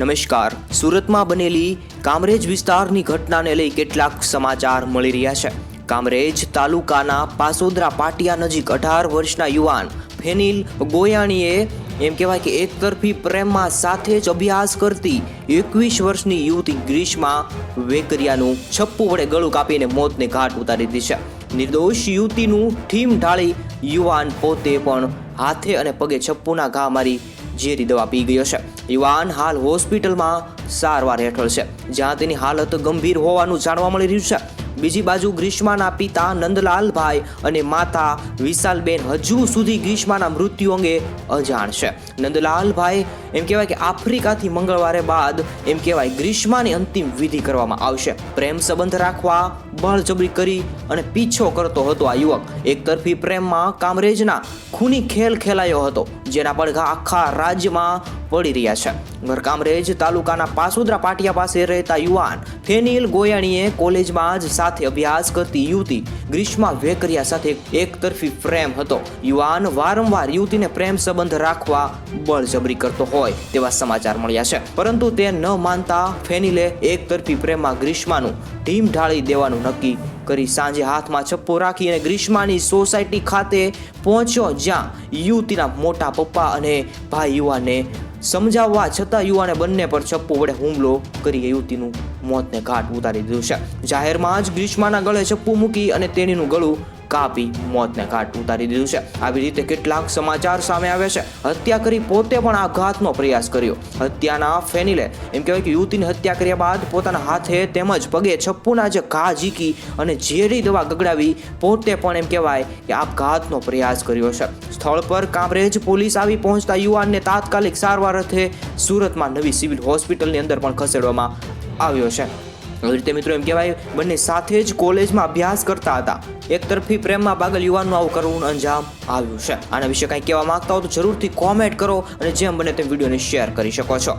નમસ્કાર. સુરતમાં બનેલી કામરેજ વિસ્તારની ઘટનાને લઈ કેટલાક સમાચાર મળી રહ્યા છે. કામરેજ તાલુકાના પાસોદરા પાટિયા નજીક અઢાર વર્ષના યુવાન ફેનિલ ગોયાણીએ એમ કહેવાય કે એકતરફી પ્રેમમાં સાથે જ અભ્યાસ કરતી એકવીસ વર્ષની યુવતી ગ્રીષ્મા વેકરિયાનું છપ્પુ વડે ગળું કાપીને મોતને ઘાટ ઉતારી દીધી છે. નિર્દોષ યુવતીનું ઠીમ ઢાળી યુવાન પોતે પણ હાથે અને પગે છપ્પુના ઘા મારી ઝેરી દવા પી ગયો છે. યુવાન હાલ હોસ્પિટલમાં સારવાર હેઠળ છે. જ્યાં તેની હાલત ગંભીર હોવાનું જાણવા મળી રહ્યું છે. બીજી બાજુ ગ્રીષ્માના પિતા નંદલાલભાઈ અને માતા વિશાલબેન હજુ સુધી ગ્રીષ્માના મૃત્યુ અંગે અજાણ છે. નંદલાલભાઈ એમ કહેવાય કે આફ્રિકાથી મંગળવારે બાદ એમ કહેવાય ગ્રીષ્માની અંતિમ વિધિ કરવામાં આવશે. પ્રેમ સંબંધ રાખવા, બળજબરી કરી અને પીછો કરતો હતો આ યુવક. એકતરફી પ્રેમમાં કામરેજના ખૂની ખેલ ખેલાયો હતો. જેના પડઘા આખા રાજ્યમાં પડી રહ્યા છે. ઘરકામરેજ તાલુકાના પાસુદ્રા પાટિયા પાસે રહેતા યુવાન ફેનિલ ગોયાણીએ કોલેજમાં જ સાથે અભ્યાસ કરતી યુવતી ગ્રીષ્મા વેકરિયા સાથે એકતરફી પ્રેમ હતો. યુવાન વારંવાર યુવતીને પ્રેમ સંબંધ રાખવા બળજબરી કરતો હોય તેવા સમાચાર મળ્યા છે. પરંતુ તે ન માનતા ફેનિલે એકતરફી પ્રેમમાં ગ્રીષ્માનું ઢીમ ઢાળી દેવાનું નક્કી કરી સાંજે હાથમાં છપ્પો રાખી અને ગ્રીષ્માની સોસાયટી ખાતે પહોંચ્યો, જ્યાં યુવતીના મોટા પપ્પા અને ભાઈ યુવાને સમજાવવા છતાં યુવાને બંને પર છપ્પો વડે હુમલો કરી યુવતીનું મોતને ઘાટ ઉતારી દીધું છે. જાહેરમાં જ ગ્રીષ્માના ગળે છપ્પુ મૂકી અને તેણીનું ગળું કાપી મોતને ઘાટ ઉતારી દીધું છે. આવી રીતે કેટલાક સમાચાર સામે આવ્યા છે. હત્યા કરી પોતે પણ આઘાતનો પ્રયાસ કર્યો. હત્યાના ફેનિલે એમ કહેવાય કે યુવતીની હત્યા કર્યા બાદ પોતાના હાથે તેમજ પગે છપ્પુના જે ઘા ઝીકી અને ઝેરી દવા ગગડાવી પોતે પણ એમ કહેવાય કે આપઘાતનો પ્રયાસ કર્યો છે. સ્થળ પર કામરેજ પોલીસ આવી પહોંચતા યુવાનને તાત્કાલિક સારવાર અર્થે સુરતમાં નવી સિવિલ હોસ્પિટલની અંદર પણ ખસેડવામાં આવ્યો છે. એવી રીતે મિત્રો એમ કહેવાય, બંને સાથે જ કોલેજમાં અભ્યાસ કરતા હતા. એક તરફી પ્રેમમાં પાગલ યુવાનનું આવું કરવું અંજામ આવ્યું છે. આના વિશે કંઈ કહેવા માંગતા હો તો જરૂરથી કોમેન્ટ કરો અને જેમ બને તેમ વિડીયોને શેર કરી શકો છો.